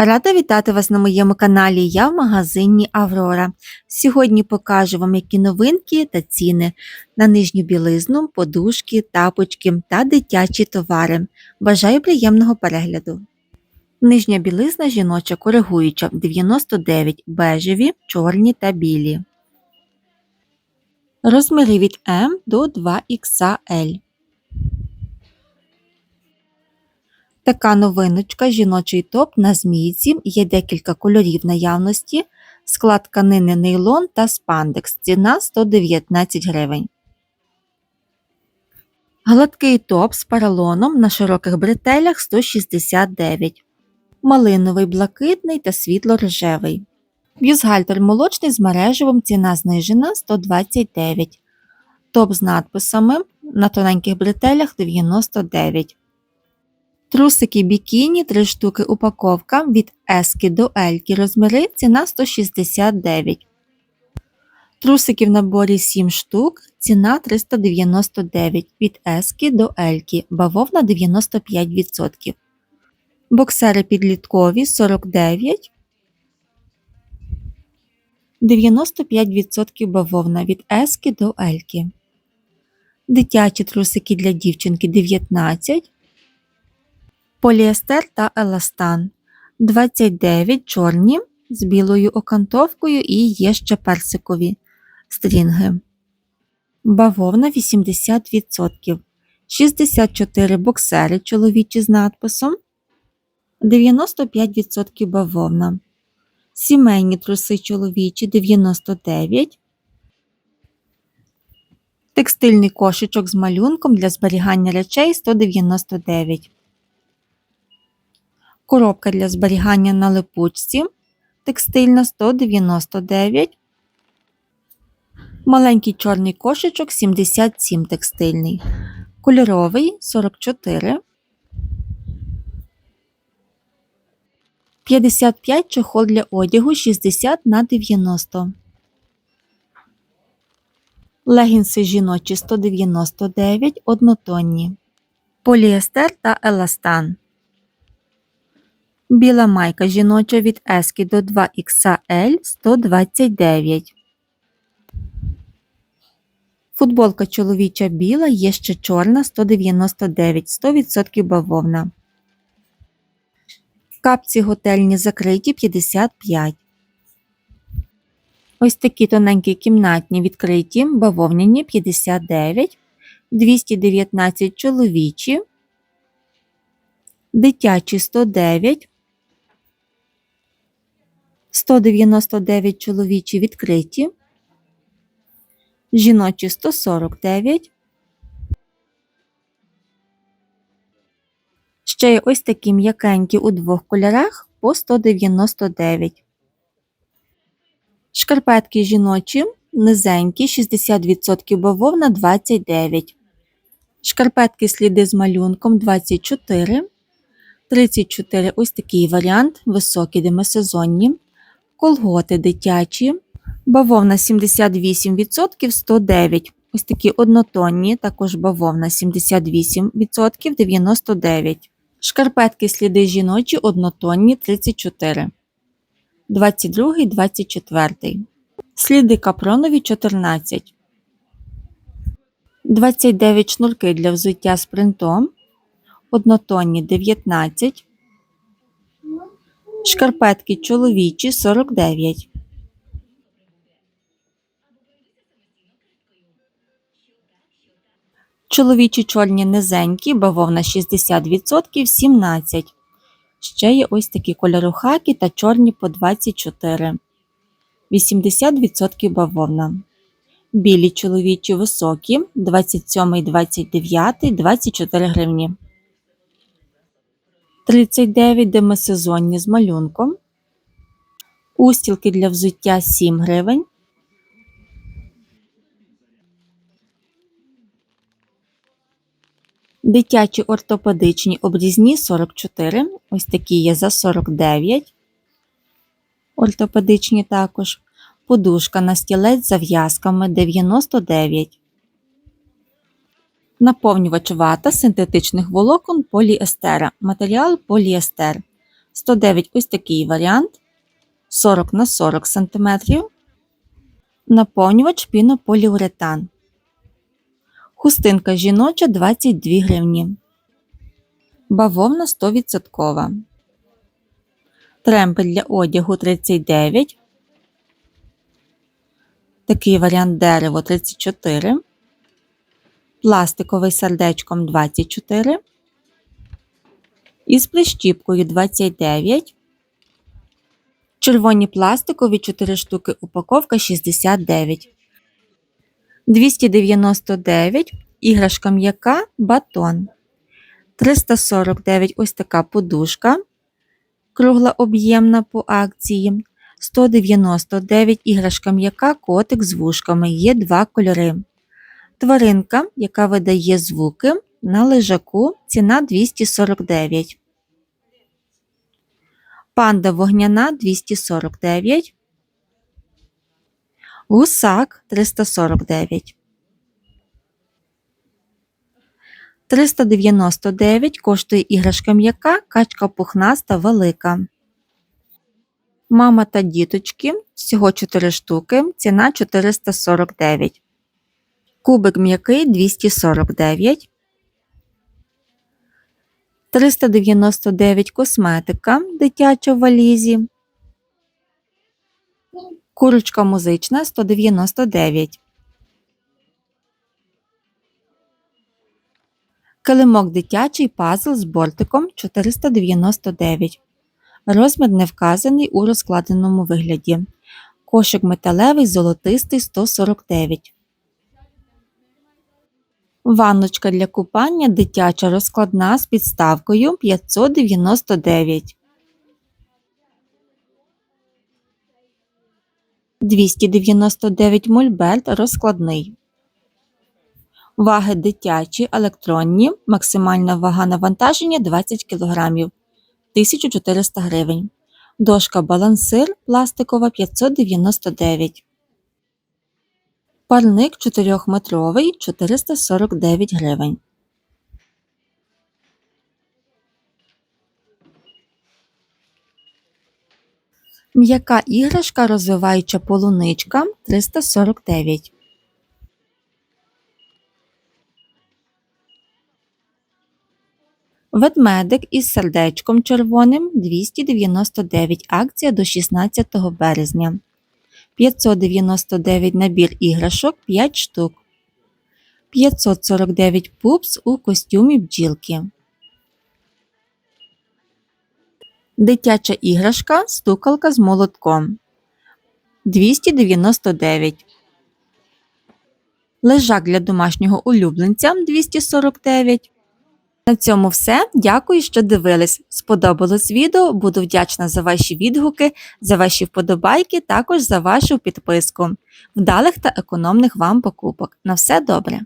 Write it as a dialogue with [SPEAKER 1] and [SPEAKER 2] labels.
[SPEAKER 1] Рада вітати вас на моєму каналі. Я в магазині Аврора. Сьогодні покажу вам які новинки та ціни на нижню білизну, подушки, тапочки та дитячі товари. Бажаю приємного перегляду. Нижня білизна жіноча коригуюча 99 бежеві, чорні та білі. Розміри від М до 2XL. Така новиночка жіночий топ на змійці, є декілька кольорів наявності, склад тканини нейлон та спандекс, ціна 119 гривень. Гладкий топ з паралоном на широких бретелях 169 Малиновий блакитний та світло-рожевий. Бюзгальтер молочний з мережевим. Ціна знижена 129 Топ з надписами. На тоненьких бретелях 99 Трусики бікіні 3 штуки упаковка від Ески до Ельки розміри ціна 169. Трусики в наборі 7 штук, ціна 399 від Ески до Ельки, бавовна 95%. Боксери підліткові 49. 95% бавовна від Ески до Ельки. Дитячі трусики для дівчинки 19 поліестер та еластан. 29 чорні з білою окантовкою і є ще персикові. Стрінги. Бавовна 80%, 64 боксери чоловічі з надписом, 95% бавовна, сімейні труси чоловічі 99, текстильний кошечок з малюнком для зберігання речей 199 коробка для зберігання на липучці текстильна 199, маленький чорний кошечок 77 текстильний, кольоровий 44, 55 чохол для одягу 60 на 90. Легінси жіночі 199 однотонні, поліестер та еластан. Біла майка жіноча від Ески до 2XL 129. Футболка чоловіча біла, є ще чорна 199 100% бавовна. Капці готельні закриті 55. Ось такі тоненькі кімнатні відкриті, бавовняні 59, 219 чоловічі, дитячі 109, 199 чоловічі відкриті, жіночі 149. Ще є ось такі м'якенькі у двох кольорах по 199. Шкарпетки жіночі низенькі 60% бавовна 29. Шкарпетки сліди з малюнком 24. 34 ось такий варіант, високі демисезонні колготи дитячі, бавовна 78% 109. Ось такі однотонні, також бавовна 78% 99. Шкарпетки сліди жіночі однотонні 34. 22 24. Сліди капронові 14. 29 шнурки для взуття з принтом. Однотонні 19. Шкарпетки чоловічі 49. Чоловічі чорні низенькі, бавовна 60% 17. Ще є ось такі кольору хакі та чорні по 24. 80% бавовна. Білі чоловічі високі 27, 29, 24 гривні. 39 демисезонні з малюнком. Устілки для взуття 7 гривень. Дитячі ортопедичні обрізні 44. Ось такі є за 49. Ортопедичні також. Подушка на стілець з зав'язками 99. Наповнювач вата синтетичних волокон поліестера. Матеріал поліестер 109 ось такий варіант. 40 на 40 см. Наповнювач пінополіуретан. Хустинка жіноча 22 гривні. Бавовна 100%. Тремпель для одягу 39. Такий варіант дерево 34. Пластиковий сердечком 24. Із прищіпкою 29. Червоні пластикові 4 штуки упаковка 69. 299 іграшка м'яка батон. 349 ось така подушка. Кругла об'ємна по акції. 199 іграшка м'яка котик з вушками. Є два кольори. Тваринка, яка видає звуки. На лежаку ціна 249. Панда вогняна 249. Гусак 349. 399 коштує іграшка м'яка, качка пухнаста велика. Мама та діточки всього 4 штуки, ціна 449. Кубик м'який 249. 399 косметика дитяча в валізі. Курочка музична 199. Килимок дитячий пазл з бортиком 499. Розмір не вказаний у розкладеному вигляді. Кошик металевий золотистий 149. Ванночка для купання дитяча розкладна з підставкою 599. 299 мольберт розкладний. Ваги дитячі, електронні, максимальна вага навантаження 20 кг, 1400 гривень. Дошка балансир пластикова 599. Парник 4-метровий 449 гривень. М'яка іграшка розвиваюча полуничка 349. Ведмедик із сердечком червоним 299 акція до 16 березня. 599 набір іграшок 5 штук. 549 пупс у костюмі бджілки. Дитяча іграшка стукалка з молотком 299. Лежак для домашнього улюбленця 249. На цьому все. Дякую, що дивились. Сподобалось відео. Буду вдячна за ваші відгуки, за ваші вподобайки, також за вашу підписку. Вдалих та економних вам покупок. На все добре!